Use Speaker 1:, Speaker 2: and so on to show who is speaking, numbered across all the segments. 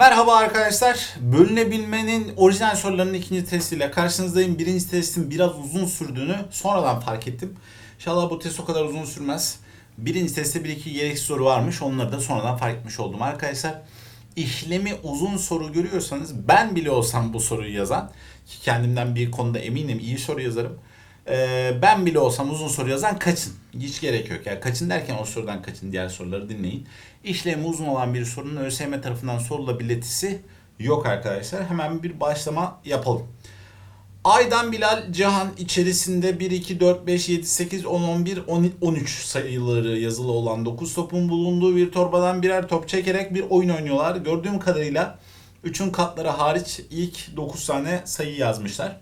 Speaker 1: Merhaba arkadaşlar. Bölünebilmenin orijinal sorularının ikinci testiyle karşınızdayım. Birinci testin biraz uzun sürdüğünü sonradan fark ettim. İnşallah bu test o kadar uzun sürmez. Birinci testte bir iki gereksiz soru varmış. Onları da sonradan fark etmiş oldum arkadaşlar. İşlemi uzun soru görüyorsanız ben bile olsam bu soruyu yazan ki kendimden bir konuda eminim iyi soru yazarım. Ee, ben bile olsam uzun soru yazan kaçın. Hiç gerek yok. Yani kaçın derken o sorudan kaçın. Diğer soruları dinleyin. İşlemi uzun olan bir sorunun ÖSYM tarafından sorulabilitesi yok arkadaşlar. Hemen bir başlama yapalım. Aydan Bilal Cihan içerisinde 1, 2, 4, 5, 7, 8, 10, 11, 10, 13 sayıları yazılı olan 9 topun bulunduğu bir torbadan birer top çekerek bir oyun oynuyorlar. Gördüğüm kadarıyla 3'ün katları hariç ilk 9 tane sayı yazmışlar.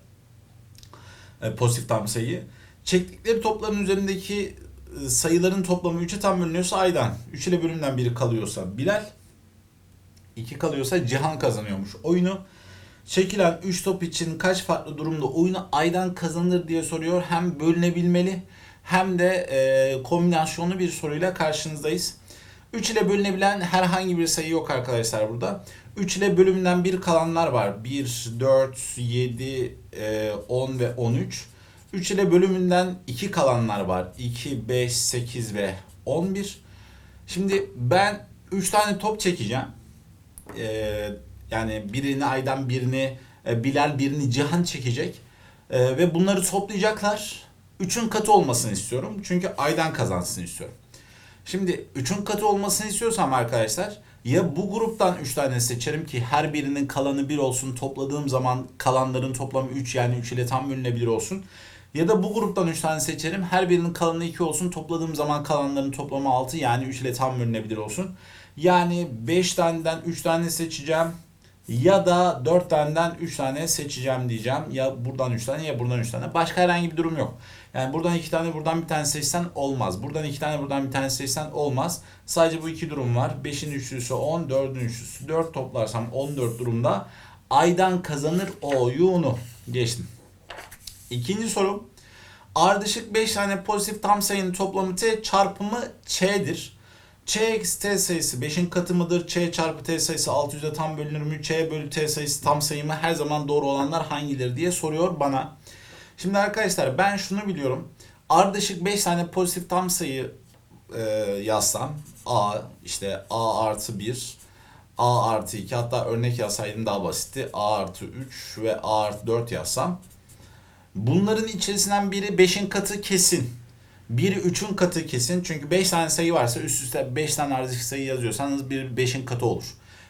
Speaker 1: E, pozitif tam sayı. Çektikleri topların üzerindeki e, sayıların toplamı 3'e tam bölünüyorsa Aydan. 3 ile bölümden biri kalıyorsa Bilal. 2 kalıyorsa Cihan kazanıyormuş oyunu. Çekilen 3 top için kaç farklı durumda oyunu Aydan kazanır diye soruyor. Hem bölünebilmeli hem de e, kombinasyonlu bir soruyla karşınızdayız. 3 ile bölünebilen herhangi bir sayı yok arkadaşlar burada. 3 ile bölümünden bir kalanlar var. 1, 4, 7, e, 10 ve 13. 3 ile bölümünden 2 kalanlar var. 2, 5, 8 ve 11. Şimdi ben 3 tane top çekeceğim. Ee, yani birini Aydan birini e, Bilal birini Cihan çekecek. Ee, ve bunları toplayacaklar. 3'ün katı olmasını istiyorum. Çünkü Aydan kazansın istiyorum. Şimdi 3'ün katı olmasını istiyorsam arkadaşlar ya bu gruptan 3 tane seçerim ki her birinin kalanı 1 olsun. Topladığım zaman kalanların toplamı 3 yani 3 ile tam bölünebilir olsun. Ya da bu gruptan 3 tane seçerim. Her birinin kalanı 2 olsun. Topladığım zaman kalanların toplamı 6 yani 3 ile tam bölünebilir olsun. Yani 5 taneden 3 tane seçeceğim. Ya da 4 taneden 3 tane seçeceğim diyeceğim. Ya buradan 3 tane ya buradan 3 tane. Başka herhangi bir durum yok. Yani buradan 2 tane buradan bir tane seçsen olmaz. Buradan 2 tane buradan bir tane seçsen olmaz. Sadece bu iki durum var. 5'in üçlüsü 10, 4'ün üçlüsü 4 toplarsam 14 durumda aydan kazanır oyunu. Geçtim. İkinci sorum. Ardışık 5 tane pozitif tam sayının toplamı t çarpımı ç'dir. ç eksi t sayısı 5'in katı mıdır? ç çarpı t sayısı 600'e tam bölünür mü? ç bölü t sayısı tam sayı mı? Her zaman doğru olanlar hangileri diye soruyor bana. Şimdi arkadaşlar ben şunu biliyorum. Ardışık 5 tane pozitif tam sayı e, yazsam a işte a artı 1 a artı 2 hatta örnek yazsaydım daha basitti. a artı 3 ve a artı 4 yazsam Bunların içerisinden biri 5'in katı kesin. Biri 3'ün katı kesin. Çünkü 5 tane sayı varsa üst üste 5 tane ardışık sayı yazıyorsanız bir 5'in katı olur.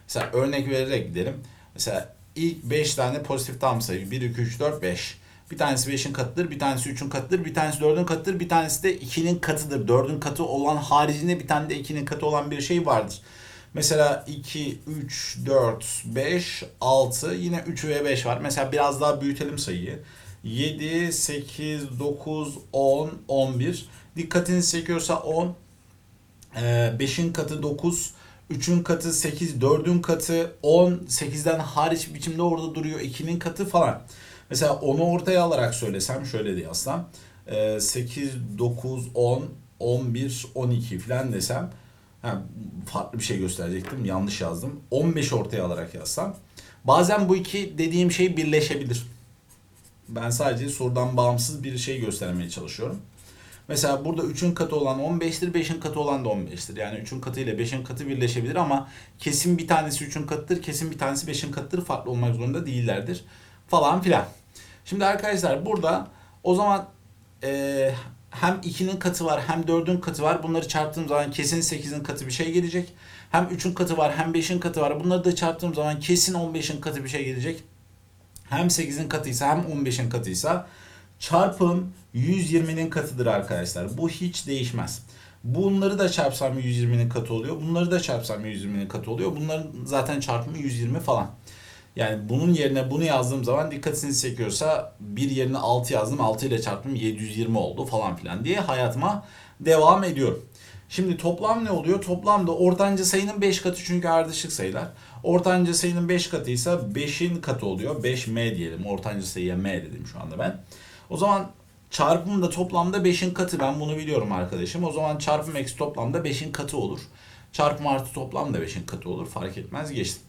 Speaker 1: Mesela örnek vererek gidelim. Mesela ilk 5 tane pozitif tam sayı. 1, 2, 3, 4, 5. Bir tanesi 5'in katıdır, bir tanesi 3'ün katıdır, bir tanesi 4'ün katıdır, bir tanesi de 2'nin katıdır. 4'ün katı olan haricinde bir tane de 2'nin katı olan bir şey vardır. Mesela 2, 3, 4, 5, 6 yine 3 ve 5 var. Mesela biraz daha büyütelim sayıyı. 7, 8, 9, 10, 11. Dikkatinizi çekiyorsa 10. 5'in katı 9. 3'ün katı 8, 4'ün katı 10, 8'den hariç biçimde orada duruyor. 2'nin katı falan. Mesela 10'u ortaya alarak söylesem şöyle diye yazsam. 8, 9, 10, 11, 12 falan desem. Ha, farklı bir şey gösterecektim. Yanlış yazdım. 15 ortaya alarak yazsam. Bazen bu iki dediğim şey birleşebilir. Ben sadece sorudan bağımsız bir şey göstermeye çalışıyorum. Mesela burada 3'ün katı olan 15'tir, 5'in katı olan da 15'tir. Yani 3'ün katı ile 5'in katı birleşebilir ama kesin bir tanesi 3'ün katıdır, kesin bir tanesi 5'in katıdır. Farklı olmak zorunda değillerdir. Falan filan. Şimdi arkadaşlar burada o zaman e, hem 2'nin katı var hem 4'ün katı var. Bunları çarptığım zaman kesin 8'in katı bir şey gelecek. Hem 3'ün katı var hem 5'in katı var. Bunları da çarptığım zaman kesin 15'in katı bir şey gelecek hem 8'in katıysa hem 15'in katıysa çarpım 120'nin katıdır arkadaşlar. Bu hiç değişmez. Bunları da çarpsam 120'nin katı oluyor. Bunları da çarpsam 120'nin katı oluyor. Bunların zaten çarpımı 120 falan. Yani bunun yerine bunu yazdığım zaman dikkatinizi çekiyorsa bir yerine 6 yazdım. 6 ile çarptım 720 oldu falan filan diye hayatıma devam ediyorum. Şimdi toplam ne oluyor? Toplamda ortanca sayının 5 katı çünkü ardışık sayılar. Ortanca sayının 5 katıysa 5'in katı oluyor. 5m diyelim. Ortanca sayıya m dedim şu anda ben. O zaman çarpım da toplamda 5'in katı. Ben bunu biliyorum arkadaşım. O zaman çarpım eksi toplamda 5'in katı olur. Çarpım artı toplam da 5'in katı olur. Fark etmez geçtim.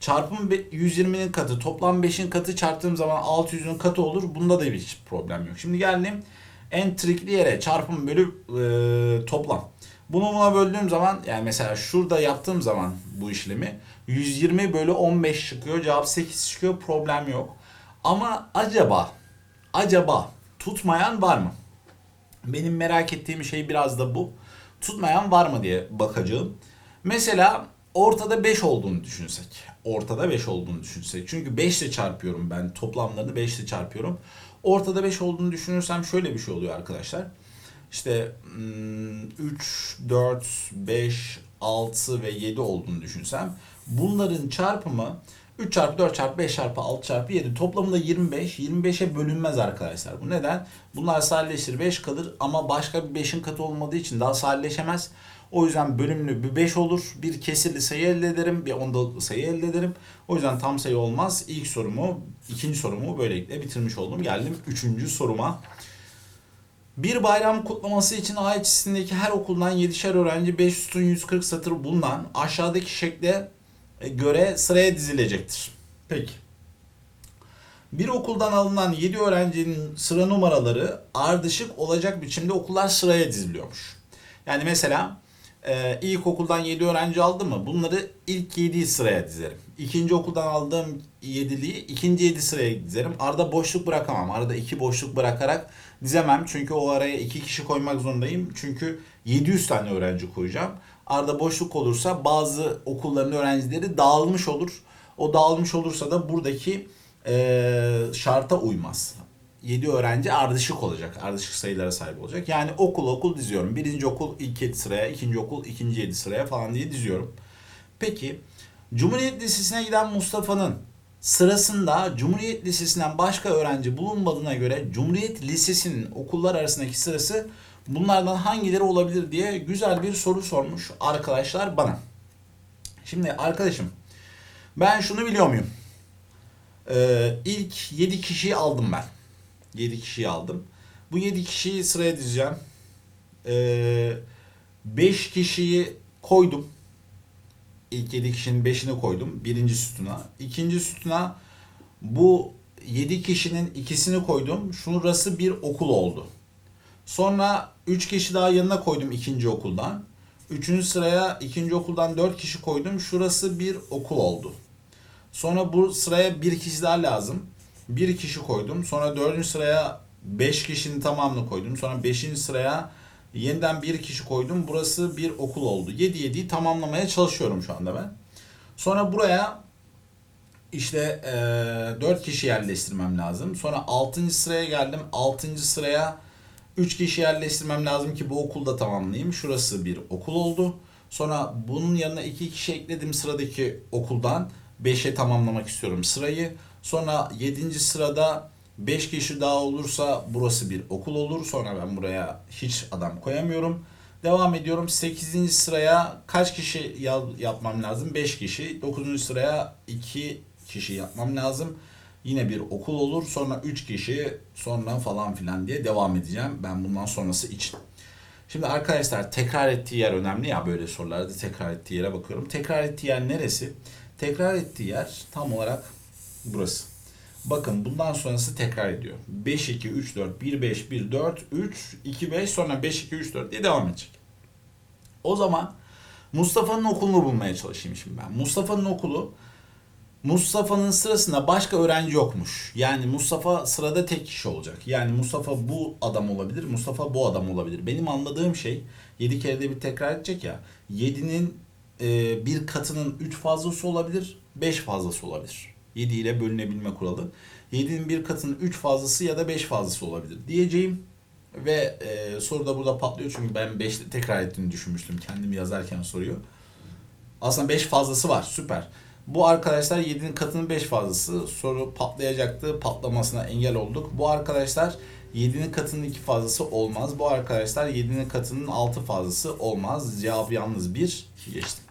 Speaker 1: Çarpım be- 120'nin katı toplam 5'in katı çarptığım zaman 600'ün katı olur. Bunda da hiç problem yok. Şimdi geldim en trikli yere çarpım bölü e, toplam. Bunu buna böldüğüm zaman yani mesela şurada yaptığım zaman bu işlemi 120 bölü 15 çıkıyor. Cevap 8 çıkıyor. Problem yok. Ama acaba acaba tutmayan var mı? Benim merak ettiğim şey biraz da bu. Tutmayan var mı diye bakacağım. Mesela ortada 5 olduğunu düşünsek. Ortada 5 olduğunu düşünsek. Çünkü 5 ile çarpıyorum ben. Toplamlarını 5 ile çarpıyorum. Ortada 5 olduğunu düşünürsem şöyle bir şey oluyor arkadaşlar. İşte hmm, 3, 4, 5, 6 ve 7 olduğunu düşünsem bunların çarpımı 3 çarpı 4 çarpı 5 çarpı 6 çarpı 7 toplamında 25. 25'e bölünmez arkadaşlar. Bu neden? Bunlar sadeleşir 5 kalır ama başka bir 5'in katı olmadığı için daha sadeleşemez. O yüzden bölümlü bir 5 olur. Bir kesirli sayı elde ederim. Bir ondalıklı sayı elde ederim. O yüzden tam sayı olmaz. İlk sorumu, ikinci sorumu böylelikle bitirmiş oldum. Geldim üçüncü soruma. Bir bayram kutlaması için A içerisindeki her okuldan 7'şer öğrenci 5 sütun 140 satır bulunan aşağıdaki şekle e, göre sıraya dizilecektir. Peki. Bir okuldan alınan 7 öğrencinin sıra numaraları ardışık olacak biçimde okullar sıraya diziliyormuş. Yani mesela e, ilk okuldan 7 öğrenci aldım mı bunları ilk 7'yi sıraya dizerim. İkinci okuldan aldığım 7'liyi ikinci 7 sıraya dizerim. Arada boşluk bırakamam. Arada 2 boşluk bırakarak dizemem. Çünkü o araya 2 kişi koymak zorundayım. Çünkü 700 tane öğrenci koyacağım. Arada boşluk olursa bazı okulların öğrencileri dağılmış olur. O dağılmış olursa da buradaki e, şarta uymaz. 7 öğrenci ardışık olacak. Ardışık sayılara sahip olacak. Yani okul okul diziyorum. Birinci okul ilk 7 sıraya, ikinci okul ikinci 7 sıraya falan diye diziyorum. Peki Cumhuriyet Lisesi'ne giden Mustafa'nın sırasında Cumhuriyet Lisesi'nden başka öğrenci bulunmadığına göre Cumhuriyet Lisesi'nin okullar arasındaki sırası bunlardan hangileri olabilir diye güzel bir soru sormuş arkadaşlar bana. Şimdi arkadaşım ben şunu biliyor muyum? Ee, ilk 7 kişiyi aldım ben. 7 kişiyi aldım. Bu 7 kişiyi sıraya dizeceğim. Ee, 5 kişiyi koydum. İlk 7 kişinin 5'ini koydum. Birinci sütuna. İkinci sütuna bu 7 kişinin ikisini koydum. Şurası bir okul oldu. Sonra 3 kişi daha yanına koydum ikinci okuldan. Üçüncü sıraya ikinci okuldan 4 kişi koydum. Şurası bir okul oldu. Sonra bu sıraya bir kişi daha lazım. Bir kişi koydum. Sonra dördüncü sıraya 5 kişinin tamamını koydum. Sonra beşinci sıraya yeniden bir kişi koydum. Burası bir okul oldu. 7 7'yi tamamlamaya çalışıyorum şu anda ben. Sonra buraya işte e, 4 kişi yerleştirmem lazım. Sonra 6. sıraya geldim. 6. sıraya 3 kişi yerleştirmem lazım ki bu okulda tamamlayayım. Şurası bir okul oldu. Sonra bunun yanına 2 kişi ekledim sıradaki okuldan. 5'e tamamlamak istiyorum sırayı. Sonra 7. sırada 5 kişi daha olursa burası bir okul olur. Sonra ben buraya hiç adam koyamıyorum. Devam ediyorum. 8. sıraya kaç kişi ya- yapmam lazım? 5 kişi. 9. sıraya 2 kişi yapmam lazım. Yine bir okul olur. Sonra 3 kişi sonra falan filan diye devam edeceğim. Ben bundan sonrası için. Şimdi arkadaşlar tekrar ettiği yer önemli ya böyle sorularda tekrar ettiği yere bakıyorum. Tekrar ettiği yer neresi? Tekrar ettiği yer tam olarak burası. Bakın bundan sonrası tekrar ediyor. 5 2 3 4 1 5 1 4 3 2 5 sonra 5 2 3 4 diye devam edecek. O zaman Mustafa'nın okulunu bulmaya çalışayım şimdi ben. Mustafa'nın okulu Mustafa'nın sırasında başka öğrenci yokmuş. Yani Mustafa sırada tek kişi olacak. Yani Mustafa bu adam olabilir, Mustafa bu adam olabilir. Benim anladığım şey 7 kere de bir tekrar edecek ya. 7'nin e, bir katının 3 fazlası olabilir, 5 fazlası olabilir. 7 ile bölünebilme kuralı. 7'nin bir katının 3 fazlası ya da 5 fazlası olabilir diyeceğim. Ve e, soru da burada patlıyor çünkü ben 5'te tekrar ettiğini düşünmüştüm kendim yazarken soruyor. Aslında 5 fazlası var süper. Bu arkadaşlar 7'nin katının 5 fazlası. Soru patlayacaktı. Patlamasına engel olduk. Bu arkadaşlar 7'nin katının 2 fazlası olmaz. Bu arkadaşlar 7'nin katının 6 fazlası olmaz. Cevap yalnız 1 geçtim.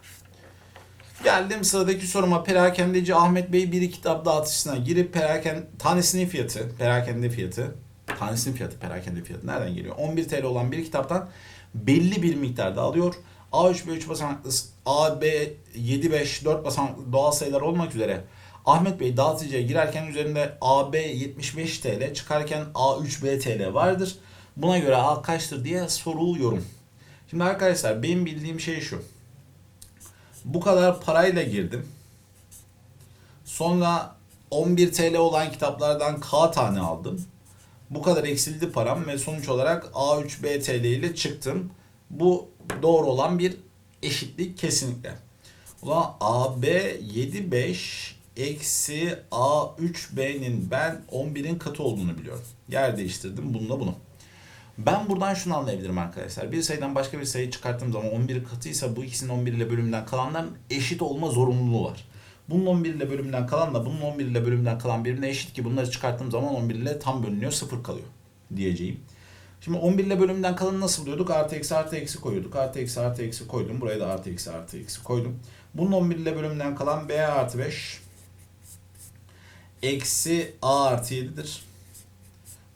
Speaker 1: Geldim sıradaki soruma. Perakendeci Ahmet Bey bir kitap dağıtışına girip peraken tanesinin fiyatı, perakende fiyatı, tanesinin fiyatı, perakende fiyatı nereden geliyor? 11 TL olan bir kitaptan belli bir miktarda alıyor. A3, B3 basamaklı, A, B, 7, 5, 4 basamaklı doğal sayılar olmak üzere Ahmet Bey dağıtıcıya girerken üzerinde AB 75 TL çıkarken A3 B TL vardır. Buna göre A kaçtır diye soruluyorum. Şimdi arkadaşlar benim bildiğim şey şu. Bu kadar parayla girdim. Sonra 11 TL olan kitaplardan K tane aldım. Bu kadar eksildi param ve sonuç olarak A3B TL ile çıktım. Bu doğru olan bir eşitlik kesinlikle. Zaman AB 75 eksi A3B'nin ben 11'in katı olduğunu biliyorum. Yer değiştirdim bununla bunu. Ben buradan şunu anlayabilirim arkadaşlar. Bir sayıdan başka bir sayı çıkarttığım zaman 11 katıysa bu ikisinin 11 ile bölümünden kalanların eşit olma zorunluluğu var. Bunun 11 ile bölümünden kalan da bunun 11 ile bölümünden kalan birbirine eşit ki bunları çıkarttığım zaman 11 ile tam bölünüyor 0 kalıyor diyeceğim. Şimdi 11 ile bölümünden kalanı nasıl buluyorduk? Artı eksi artı eksi koyuyorduk. Artı eksi artı eksi koydum. Buraya da artı eksi artı eksi koydum. Bunun 11 ile bölümünden kalan B artı 5 eksi A artı 7'dir.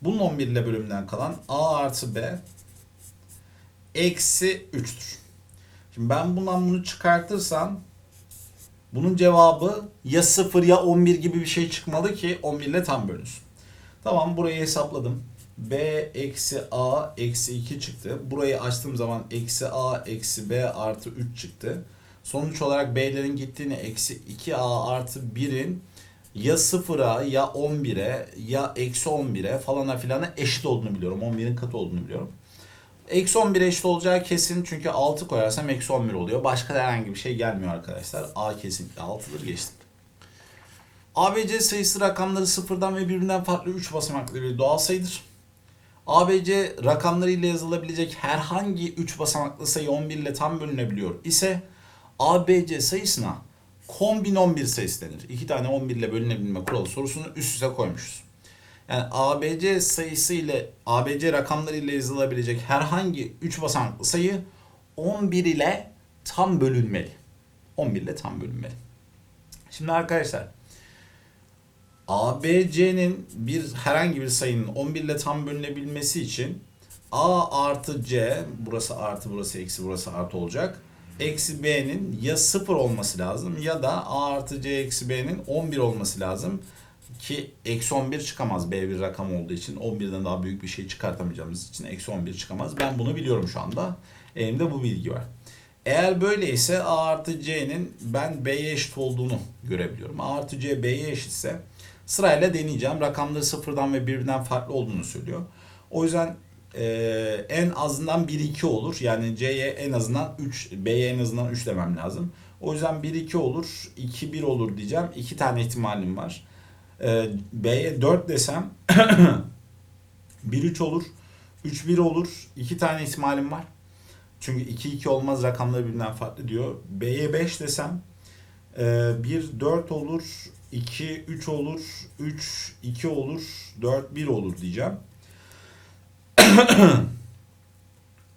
Speaker 1: Bunun 11 ile bölümünden kalan A artı B eksi 3'tür. Şimdi ben bundan bunu çıkartırsam bunun cevabı ya 0 ya 11 gibi bir şey çıkmalı ki 11 ile tam bölünsün. Tamam burayı hesapladım. B eksi A eksi 2 çıktı. Burayı açtığım zaman eksi A eksi B artı 3 çıktı. Sonuç olarak B'lerin gittiğini eksi 2A artı 1'in ya 0'a ya 11'e ya eksi 11'e falana filana eşit olduğunu biliyorum. 11'in katı olduğunu biliyorum. Eksi 11'e eşit olacağı kesin çünkü 6 koyarsam eksi 11 oluyor. Başka herhangi bir şey gelmiyor arkadaşlar. A kesinlikle 6'dır geçtim. ABC sayısı rakamları sıfırdan ve birbirinden farklı 3 basamaklı bir doğal sayıdır. ABC rakamlarıyla yazılabilecek herhangi 3 basamaklı sayı 11 ile tam bölünebiliyor ise ABC sayısına kombin 11 sayısı denir. İki tane 11 ile bölünebilme kuralı sorusunu üst üste koymuşuz. Yani ABC sayısı ile ABC rakamları ile yazılabilecek herhangi 3 basamaklı sayı 11 ile tam bölünmeli. 11 ile tam bölünmeli. Şimdi arkadaşlar ABC'nin bir herhangi bir sayının 11 ile tam bölünebilmesi için A artı C burası artı burası eksi burası artı olacak. Eksi B'nin ya 0 olması lazım ya da A artı C eksi B'nin 11 olması lazım. Ki eksi 11 çıkamaz B bir rakam olduğu için 11'den daha büyük bir şey çıkartamayacağımız için eksi 11 çıkamaz. Ben bunu biliyorum şu anda. Elimde bu bilgi var. Eğer böyleyse A artı C'nin ben B'ye eşit olduğunu görebiliyorum. A artı C B'ye eşitse sırayla deneyeceğim. Rakamları sıfırdan ve birden farklı olduğunu söylüyor. O yüzden e, en azından 1-2 olur. Yani C'ye en azından 3, B'ye en azından 3 demem lazım. O yüzden 1-2 olur, 2-1 olur diyeceğim. 2 tane ihtimalim var. E, B'ye 4 desem 1-3 olur, 3-1 olur. 2 tane ihtimalim var. Çünkü 2-2 olmaz rakamları birbirinden farklı diyor. B'ye 5 desem 1 4 olur, 2 3 olur, 3 2 olur, 4 1 olur diyeceğim.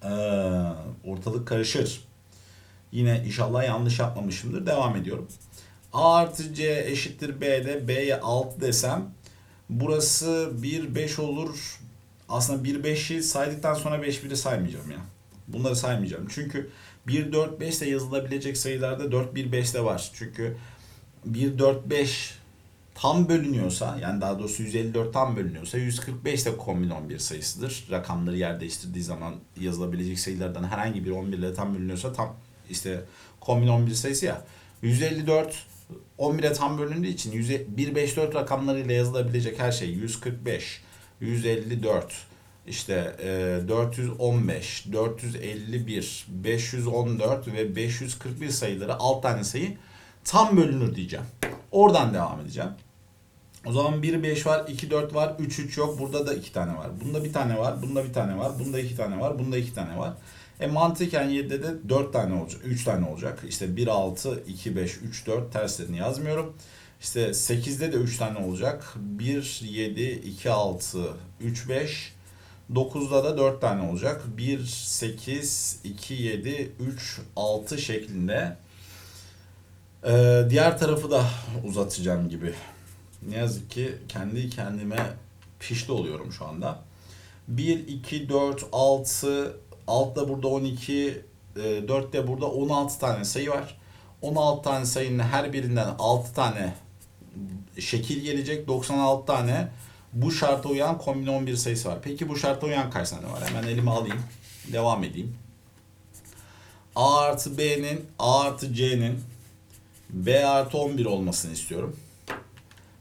Speaker 1: Ee, ortalık karışır. Yine inşallah yanlış yapmamışımdır. Devam ediyorum. A artı C eşittir B'de B'ye 6 desem burası 1 5 olur. Aslında 1 5'i saydıktan sonra 5 1'i saymayacağım ya. Bunları saymayacağım. Çünkü 1 4 5 de yazılabilecek sayılarda 4 1 5 de var. Çünkü 1 4 5 tam bölünüyorsa yani daha doğrusu 154 tam bölünüyorsa 145 de kombin 11 sayısıdır. Rakamları yer değiştirdiği zaman yazılabilecek sayılardan herhangi bir 11 ile tam bölünüyorsa tam işte kombin 11 sayısı ya. 154 11'e tam bölündüğü için 1 5 4 rakamlarıyla yazılabilecek her şey 145, 154, işte e, 415, 451, 514 ve 541 sayıları alt tane sayı tam bölünür diyeceğim. Oradan devam edeceğim. O zaman 1 5 var, 2 4 var, 3 3 yok. Burada da 2 tane var. Bunda bir tane var, bunda bir tane var, bunda 2 tane var, bunda 2 tane var. E mantıken 7'de de 4 tane olacak, 3 tane olacak. İşte 1 6 2 5 3 4 terslerini yazmıyorum. İşte 8'de de 3 tane olacak. 1 7 2 6 3 5 9'da da 4 tane olacak. 1 8 2 7 3 6 şeklinde. Ee, diğer tarafı da uzatacağım gibi. Ne yazık ki kendi kendime pişti oluyorum şu anda. 1, 2, 4, 6, altta burada 12, e, 4'te burada 16 tane sayı var. 16 tane sayının her birinden 6 tane şekil gelecek. 96 tane bu şarta uyan kombine 11 sayısı var. Peki bu şarta uyan kaç tane var? Hemen elime alayım. Devam edeyim. A artı B'nin A artı C'nin B artı 11 olmasını istiyorum.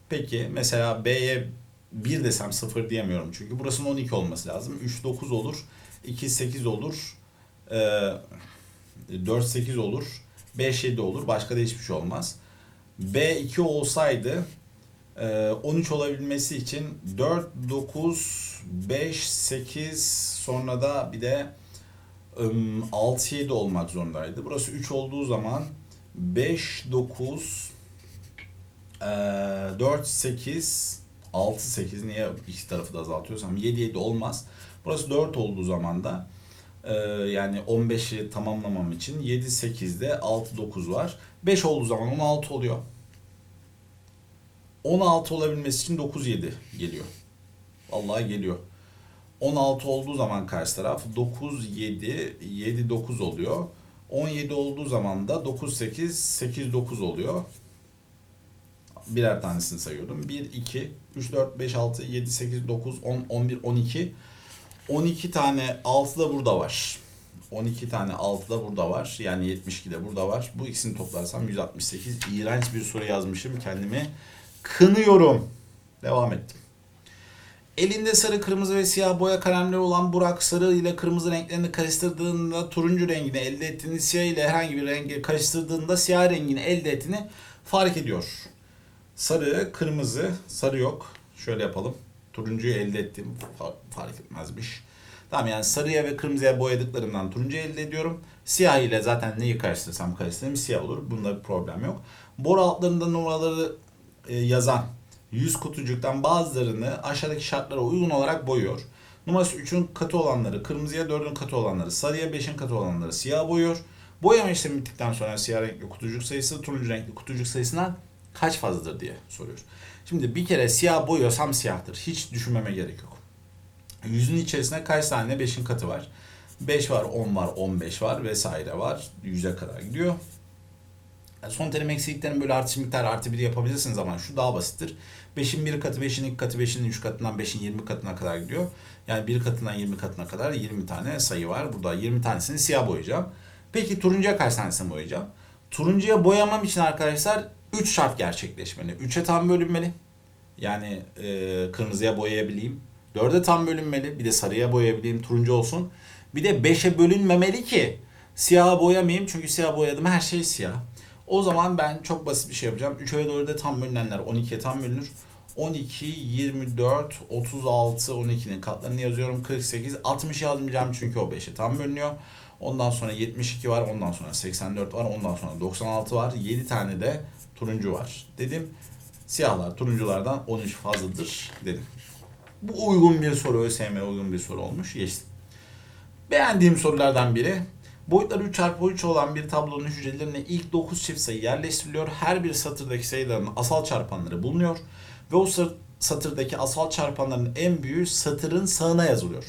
Speaker 1: Peki mesela B'ye 1 desem 0 diyemiyorum. Çünkü burasının 12 olması lazım. 3 9 olur. 2 8 olur. Ee, 4 8 olur. 5 7 olur. Başka da hiçbir şey olmaz. B 2 olsaydı e, 13 olabilmesi için 4 9 5 8 sonra da bir de 6 7 olmak zorundaydı. Burası 3 olduğu zaman 5 9 4 8 6 8 niye iki tarafı da azaltıyorsam 7 7 olmaz. Burası 4 olduğu zaman da e, yani 15'i tamamlamam için 7 8'de 6 9 var. 5 olduğu zaman 16 oluyor. 16 olabilmesi için 9 7 geliyor. Vallahi geliyor. 16 olduğu zaman karşı taraf 9 7 7 9 oluyor. 17 olduğu zaman da 9 8 8 9 oluyor. Birer tanesini sayıyordum. 1 2 3 4 5 6 7 8 9 10 11 12 12 tane 6 da burada var. 12 tane 6 da burada var. Yani 72 de burada var. Bu ikisini toplarsam 168. İğrenç bir soru yazmışım. Kendimi kınıyorum. Devam ettim. Elinde sarı, kırmızı ve siyah boya kalemleri olan Burak sarı ile kırmızı renklerini karıştırdığında turuncu rengini elde ettiğini, siyah ile herhangi bir rengi karıştırdığında siyah rengini elde ettiğini fark ediyor. Sarı, kırmızı, sarı yok. Şöyle yapalım. Turuncuyu elde ettim. Fark etmezmiş. Tamam yani sarıya ve kırmızıya boyadıklarımdan turuncu elde ediyorum. Siyah ile zaten neyi karıştırsam karıştırayım siyah olur. Bunda bir problem yok. Boru altlarında numaraları e, yazan 100 kutucuktan bazılarını aşağıdaki şartlara uygun olarak boyuyor. Numarası 3'ün katı olanları kırmızıya 4'ün katı olanları sarıya 5'in katı olanları siyah boyuyor. Boyama işlemi bittikten sonra siyah renkli kutucuk sayısı turuncu renkli kutucuk sayısından kaç fazladır diye soruyor. Şimdi bir kere siyah boyuyorsam siyahtır. Hiç düşünmeme gerek yok. Yüzün içerisinde kaç tane 5'in katı var? 5 var, 10 var, 15 var vesaire var. 100'e kadar gidiyor. Son terim eksikliklerin böyle artış miktarı artı 1 yapabilirsiniz ama şu daha basittir. 5'in 1 katı, 5'in 2 katı, 5'in 3 katından 5'in 20 katına kadar gidiyor. Yani 1 katından 20 katına kadar 20 tane sayı var. Burada 20 tanesini siyah boyayacağım. Peki turuncuya kaç tanesini boyayacağım? Turuncuya boyamam için arkadaşlar 3 şart gerçekleşmeli. 3'e tam bölünmeli. Yani e, kırmızıya boyayabileyim. 4'e tam bölünmeli. Bir de sarıya boyayabileyim. Turuncu olsun. Bir de 5'e bölünmemeli ki siyaha boyamayayım. Çünkü siyah boyadım her şey siyah. O zaman ben çok basit bir şey yapacağım. 3'e doğru da tam bölünenler 12'ye tam bölünür. 12, 24, 36, 12'nin katlarını yazıyorum. 48, 60 yazmayacağım çünkü o 5'e tam bölünüyor. Ondan sonra 72 var, ondan sonra 84 var, ondan sonra 96 var. 7 tane de turuncu var dedim. Siyahlar turunculardan 13 fazladır dedim. Bu uygun bir soru, ÖSYM'ye uygun bir soru olmuş. Geçtim. Beğendiğim sorulardan biri Boyutları 3 çarpı 3 olan bir tablonun hücrelerine ilk 9 çift sayı yerleştiriliyor. Her bir satırdaki sayıların asal çarpanları bulunuyor. Ve o satırdaki asal çarpanların en büyüğü satırın sağına yazılıyor.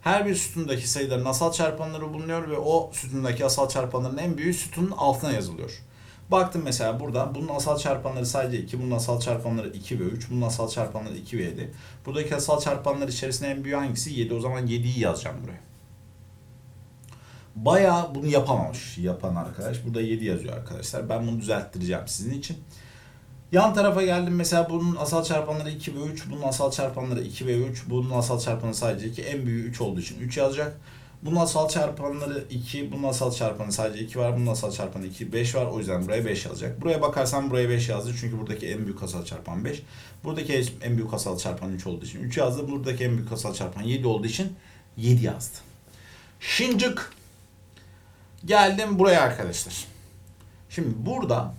Speaker 1: Her bir sütundaki sayıların asal çarpanları bulunuyor ve o sütundaki asal çarpanların en büyüğü sütunun altına yazılıyor. Baktım mesela burada bunun asal çarpanları sadece 2, bunun asal çarpanları 2 ve 3, bunun asal çarpanları 2 ve 7. Buradaki asal çarpanlar içerisinde en büyüğü hangisi? 7. O zaman 7'yi yazacağım buraya. Bayağı bunu yapamamış yapan arkadaş. Burada 7 yazıyor arkadaşlar. Ben bunu düzelttireceğim sizin için. Yan tarafa geldim mesela bunun asal çarpanları 2 ve 3. Bunun asal çarpanları 2 ve 3. Bunun asal çarpanı sadece 2. En büyüğü 3 olduğu için 3 yazacak. Bunun asal çarpanları 2. Bunun asal çarpanı sadece 2 var. Bunun asal çarpanı 2. 5 var. O yüzden buraya 5 yazacak. Buraya bakarsan buraya 5 yazdı. Çünkü buradaki en büyük asal çarpan 5. Buradaki en büyük asal çarpan 3 olduğu için 3 yazdı. Buradaki en büyük asal çarpan 7 olduğu için 7 yazdı. Şincik Geldim buraya arkadaşlar. Şimdi burada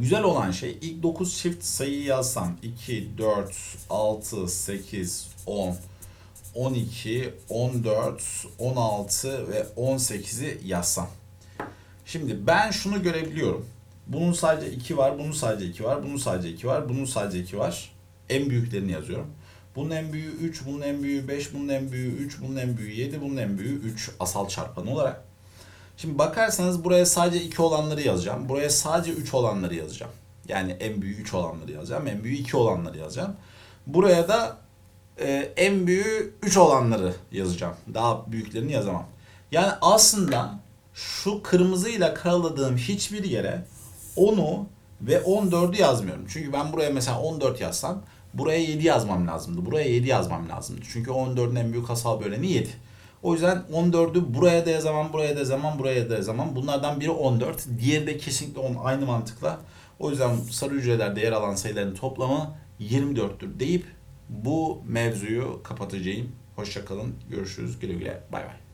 Speaker 1: güzel olan şey ilk 9 çift sayıyı yazsam 2, 4, 6, 8, 10, 12, 14, 16 ve 18'i yazsam. Şimdi ben şunu görebiliyorum. Bunun sadece 2 var, bunun sadece 2 var, bunun sadece 2 var, bunun sadece 2 var. En büyüklerini yazıyorum. Bunun en büyüğü 3, bunun en büyüğü 5, bunun en büyüğü 3, bunun en büyüğü 7, bunun en büyüğü 3 asal çarpanı olarak. Şimdi bakarsanız buraya sadece 2 olanları yazacağım. Buraya sadece 3 olanları yazacağım. Yani en büyüğü 3 olanları yazacağım. En büyüğü 2 olanları yazacağım. Buraya da e, en büyüğü 3 olanları yazacağım. Daha büyüklerini yazamam. Yani aslında şu kırmızıyla karaladığım hiçbir yere 10'u ve 14'ü yazmıyorum. Çünkü ben buraya mesela 14 yazsam buraya 7 yazmam lazımdı. Buraya 7 yazmam lazımdı. Çünkü 14'ün en büyük asal böleni 7. O yüzden 14'ü buraya da yazamam, buraya da yazamam, buraya da yazamam. Bunlardan biri 14, diğeri de kesinlikle 10 aynı mantıkla. O yüzden sarı hücrelerde yer alan sayıların toplamı 24'tür deyip bu mevzuyu kapatacağım. Hoşçakalın, görüşürüz, güle güle, bay bay.